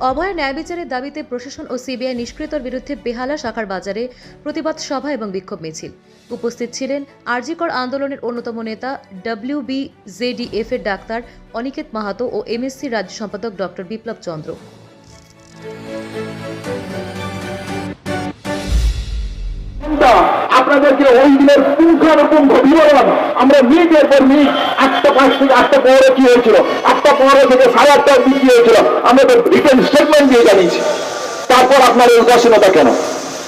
অভয় ন্যায় বিচারের দাবিতে প্রশাসন ও সিবিআই নিষ্কৃতর বিরুদ্ধে বেহালা শাখার বাজারে প্রতিবাদ সভা এবং বিক্ষোভ মিছিল। উপস্থিত ছিলেন আরজিকর আন্দোলনের অন্যতম নেতা ডব্লিউ বি জেডিএফ এর ডাক্তার অনিকেত মাহাতো ও এমএসসি রাজ্য সম্পাদক ডক্টর বিপ্লব চন্দ্র। আপনাদেরকে ওই দিনের পুঙ্খানুপুঙ্খ বিবরণ আমরা মিনিটের পর মিনিট আটটা পাঁচ থেকে আটটা পনেরো কি হয়েছিল? আটটা পনেরো থেকে সাড়ে আটটা অব্দি কি হয়েছিল? আমরা তো রিটার্ন স্টেটমেন্ট দিয়ে জানিয়েছি। তারপর আপনার এই উদাসীনতা কেন?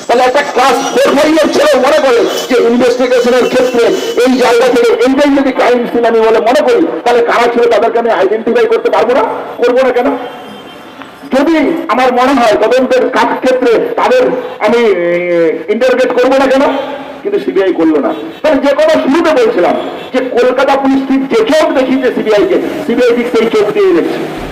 তাহলে একটা ক্লাস ফোর ফাইভের ছেলে মনে করে যে ইনভেস্টিগেশনের ক্ষেত্রে এই জায়গা থেকে এইটাই যদি ক্রাইম সিন আমি বলে মনে করি, তাহলে কারা ছিল তাদেরকে আমি আইডেন্টিফাই করতে পারব না? করব না কেন? যদি আমার মনে হয় তদন্তের কাজ ক্ষেত্রে তাদের আমি ইন্টারগেট করব না কেন? কিন্তু সিবিআই করল না। কারণ যে কথা শুরুতে বলছিলাম যে, কলকাতা পুলিশ ঠিক যে চোখ দেখিয়েছে সিবিআই কে। সিবিআই ঠিক সেই চোখ দিয়ে দেখছে।